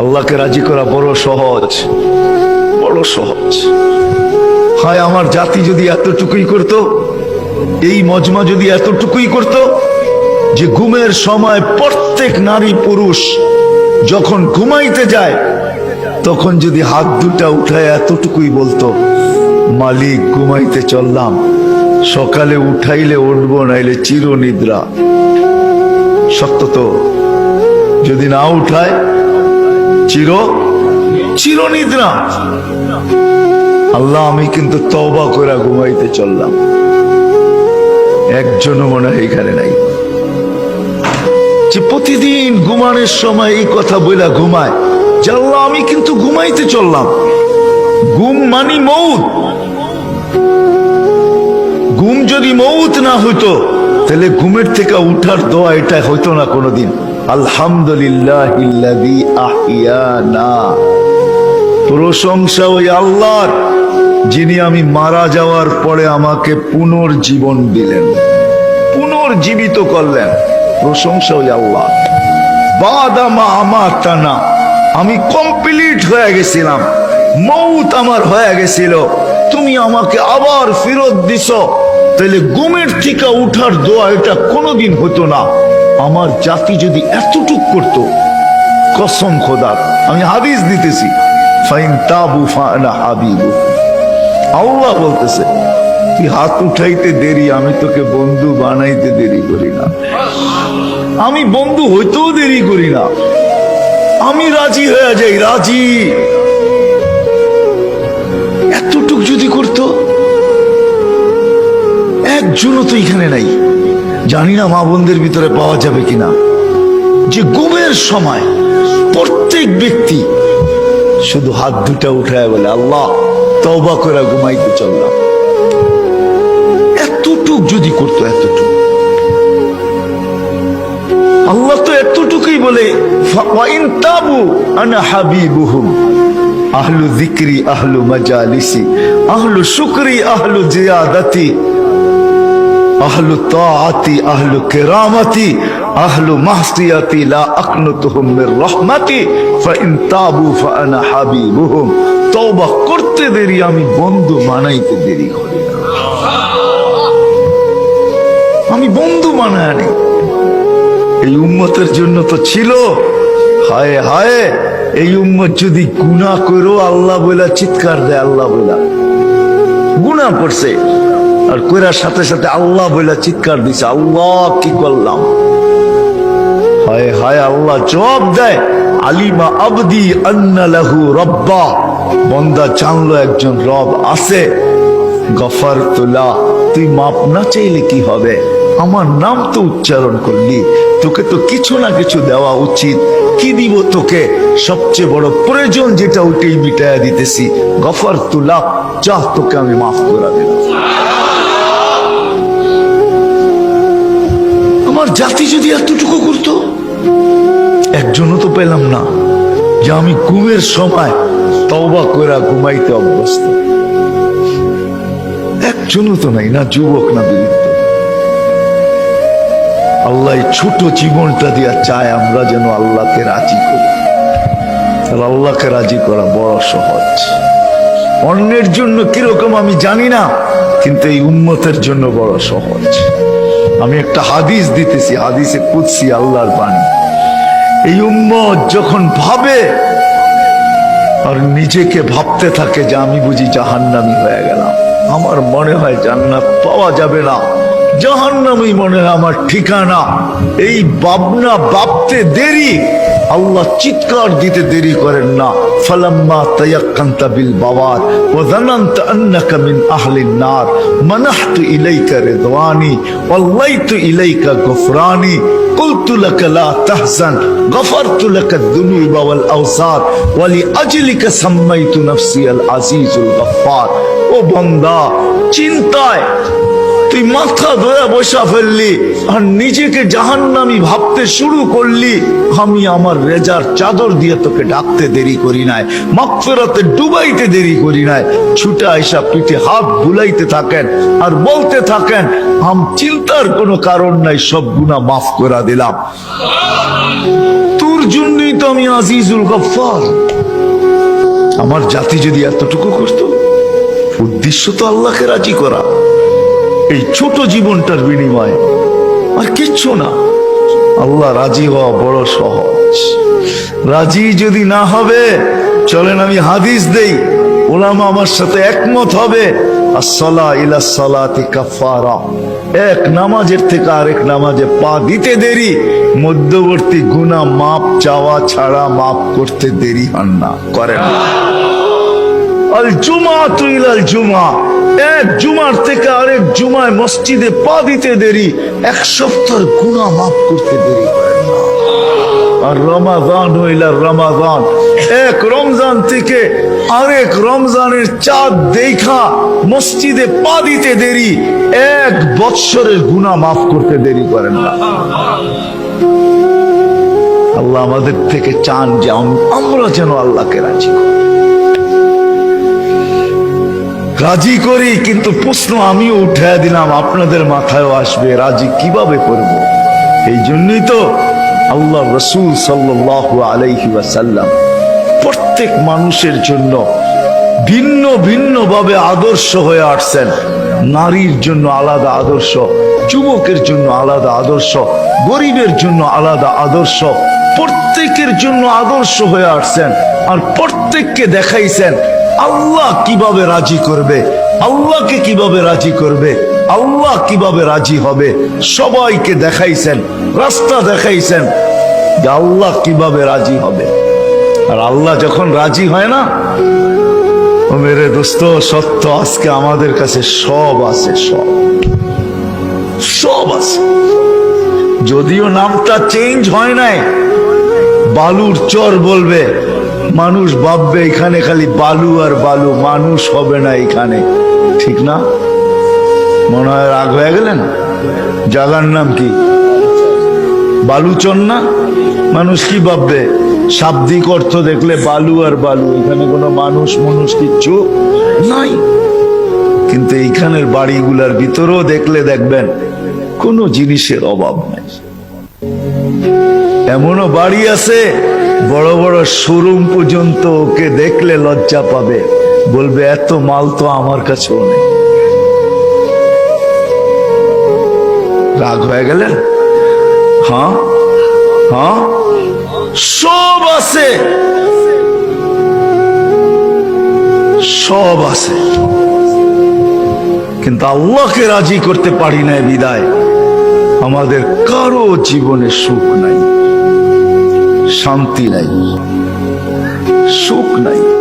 আল্লাহকে রাজি করা বড় সহজ। বড় সহজ। হায়, আমার জাতি যদি এতটুকুই করত, এই মজমা যদি এতটুকুই করত, যে ঘুমের সময় প্রত্যেক নারী পুরুষ যখন ঘুমাইতে যায়, তখন যদি হাত দুটা উঠায় এতটুকুই বলতো, মালিক, ঘুমাইতে চললাম, সকালে উঠাইলে উঠবো, নাইলে চির নিদ্রা সত্য তো, যদি না উঠায় চির চির নিদ্রা আল্লাহ আমি কিন্তু তবা করে ঘুমাইতে চললাম। একজনও মনে হয় এখানে নাই। যে প্রতিদিন ঘুমানোর সময় এই কথা বইলা ঘুমায় যে আল্লাহ আমি কিন্তু ঘুমাইতে চললাম। ঘুম মানি মৌত। ঘুম যদি মৌত না হইতো তাহলে ঘুমের থেকে উঠার দোয়া এটা হইতো না কোনোদিন। আলহামদুলিল্লাহ প্রশংসা ওই আল্লাহর, যিনি আমি মারা যাওয়ার পরে আমাকে পুনর্জীবন দিলেন, পুনর্জীবিত করলেন। প্রশংসা ওই আল্লাহ বাদামা আমার টানা আমি কমপ্লিট হয়ে গেছিলাম। মৌত আমার হয়ে গেছিল। তুমি আমাকে আবার ফেরত দিছ। তাহলে গুমের থেকে উঠার দোয়া এটা কোনোদিন হতো না। আমার জাতি যদি এতটুক করতো, কসম খোদার আমি হাদিস দিতেছি, ফাইন তাবু ফানা হাবিবু। আল্লাহ বলতেছে, তুই হাত উঠাইতে দেরি, আমি তোকে বন্ধু বানাইতে দেরি করি না। আমি বন্ধু হইতেও দেরি করি না। আমি রাজি হয়ে যাই, রাজি। এতটুক যদি করতো, একজনও তো এখানে নাই। জানি না মা বোনদের ভিতরে পাওয়া যাবে কিনা। যে ঘুমের সময় প্রত্যেক ব্যক্তি শুধু হাত দুটা উঠায় বলে, আল্লাহ, তওবা করে ঘুমাইতে চললাম। এতটুক যদি করতো, এতটুক। আল্লাহ তো এতটুকুই বলে তাবু আহলু যিকরি, আহলু মাজালিসি আহলু শুকরি, আহলু জিয়াদাতি। আহলু তাআতি, আহলু কিরামাতি, আহলু মাহসিয়াতি লা আকনুতুহুম মির রাহমাতি ফাইন তাবু ফাআনা হাবিবুহুম। তওবা করতে দেরি, আমি বন্ধু বানাইতে দেরি করি না। আমি বন্ধু বানায় নেই। এই উম্মতের জন্য তো ছিল। হায় হায়, এই উম্মত যদি গুনাহ করো আল্লাহ বইলা চিৎকার দেয়, আল্লাহ বইলা গুনাহ করছে। আর কইরার সাথে সাথে আল্লাহ বইলা চিৎকার দিছে, আল্লাহ, কি করলাম? হায় হায়, আল্লাহ, জবাব দেয়, আলিমা আবদি আন্না লাহু রব্বা। বন্দা জানলো একজন রব আছে। গফার তোলা তুই মাপ না চাইলে কি হবে? আমার নাম তো উচ্চারণ করলি। তোকে তো কিছু না কিছু দেওয়া উচিত। কি দিব তোকে? সবচেয়ে বড় প্রয়োজন যেটা ওইটাই মিটাইয়া দিতেছি। গফার তুলা চাহ তোকে আমি মাফ করে দিলাম। জাতি যদি এতটুকু করতো, একজনও তো পেলাম না। যে আমি ঘুমের সময় তওবা করে ঘুমাইতে অভ্যস্ত। একজনও তো নাই, না যুবক, না বৃদ্ধ। আল্লাহ ছোট জীবনটা দিয়া চায় আমরা যেন আল্লাহকে রাজি করি। তাহলে আল্লাহকে রাজি করা বড় সহজ। অন্যের জন্য কীরকম আমি জানি না, কিন্তু এই উম্মতের জন্য বড় সহজ। আমি একটা হাদিস দিতেছি, হাদিসে কুদসি আল্লাহর বাণী। এই উম্মত যখন ভাবে আর নিজেকে ভাবতে থাকে যে আমি বুঝি জাহান্নামি হয়ে গেলাম। আমার মনে হয় জান্নাত পাওয়া যাবে না। জাহান্নামি মনে হয় আমার ঠিকানা। এই ভাবনা ভাবতে দেরি। আল্লাহ চিৎকার দিতে দেরি করেন না ফালাম্মা তায়াক্কান্তা বিল বাওয়ার ওয়া যানান্তা আন্নাকা মিন আহলিন নার মানাহতু ইলাইকা রিদওয়ানি ওয়াল্লাইতু ইলাইকা গফরানি قلت لك لا تحزن غفرت لك الذنوب والأوسار ولأجلك سميت نفسي العزيز الغفار ও বন্দা চিন্তায় তুই মাথা ধরে বসা ফেললি আর নিজেকে জাহান্নামি ভাবতে শুরু করলি। আমি আমার রেজার চাদর দিয়ে তোকে ডাকতে দেরি করি নাই, মাগফিরাতে ডুবাইতে দেরি করি নাই। ছুটে আইসা পিঠে হাত বুলাইতে থাকেন আর বলতে থাকেন, আম চিন্তার কোনো কারণ নাই, সব গুণা মাফ করে দিলাম। তোর জন্যই তো আমি আজিজুল গফফার। আমার জাতি যদি এতটুকু করত, উদ্দেশ্য তো আল্লাহকে রাজি করা। এই ছোট জীবনটার বিনিময়ে। আর কিচ্ছু না। আল্লাহ রাজি হওয়া বড় সহজ। রাজি যদি না হবে, চলেন আমি হাদিস দেই। ওলামা আমার সাথে একমত হবে। এক নামাজের থেকে আরেক নামাজে পা দিতে দেরি। মধ্যবর্তী গুনাহ মাপ চাওয়া ছাড়া মাপ করতে দেরি হন না। করেন। আল জুমা তুইল আল জুমা। এক জুমার থেকে আরেক জুমায় মসজিদে পা দিতে দেরি, এক সপ্তাহ গুণা মাফ করতে দেরি। করেন না। আর রমাদান হইল আর রমাদান এক রমজান থেকে আরেক রমজানের চাঁদ দেখা মসজিদে পা দিতে দেরি, এক বৎসরের গুণা মাফ করতে দেরি করেন না। আল্লাহ আমাদের থেকে চান যে আমরা যেন আল্লাহকে রাজি করি। রাজি করি, কিন্তু প্রশ্ন আমিও উঠে দিলাম, আপনাদের মাথায়ও আসবে, রাজি কীভাবে করব? এই জন্যই তো আল্লাহ রসুল সাল্লাহ আলাইহি প্রত্যেক মানুষের জন্য ভিন্ন ভিন্ন ভাবে আদর্শ হয়ে আসছেন। নারীর জন্য আলাদা আদর্শ, যুবকের জন্য আলাদা আদর্শ, গরিবের জন্য আলাদা আদর্শ, প্রত্যেকের জন্য আদর্শ হয়ে আসছেন। আর প্রত্যেককে দেখাইছেন আল্লাহ কীভাবে রাজি করবে? আল্লাহকে কীভাবে রাজি করবে? আল্লাহ কীভাবে রাজি হবে? সবাইকে দেখাইছেন, রাস্তা দেখাইছেন আল্লাহ কীভাবে রাজি হবে। আর আল্লাহ যখন রাজি হয় না মেরে দোস্ত, সত্য আজকে আমাদের কাছে সব আছে, সব। সব আছে। যদিও নামটা চেঞ্জ হয় নাই, বালুর চর বলবে মানুষ ভাববে এখানে খালি বালু আর বালু, মানুষ হবে না এখানে। ঠিক না? মনে হয় রাগ হয়ে গেলেন? জাগার নাম কি? বালুচর না? মানুষ কি ভাববে? শাব্দিক অর্থ দেখলে বালু আর বালু, এখানে কোনো মানুষ মানুষ কিচ্ছু নাই। কিন্তু এইখানের বাড়িগুলার ভিতরেও দেখলে দেখবেন, কোনো জিনিসের অভাব নাই। এমনও বাড়ি আছে বড় বড় শোরুম পর্যন্ত ওকে দেখলে লজ্জা পাবে। বলবে, এত মাল তো আমার কাছেও নেই। রাগ হয়ে গেলেন হ্যাঁ? হ্যাঁ? সব আছে। সব আছে। কিন্তু আল্লাহকে রাজি করতে পারি না বিদায়। আমাদের কারও জীবনে সুখ নাই। শান্তি নাই সুখ নাই।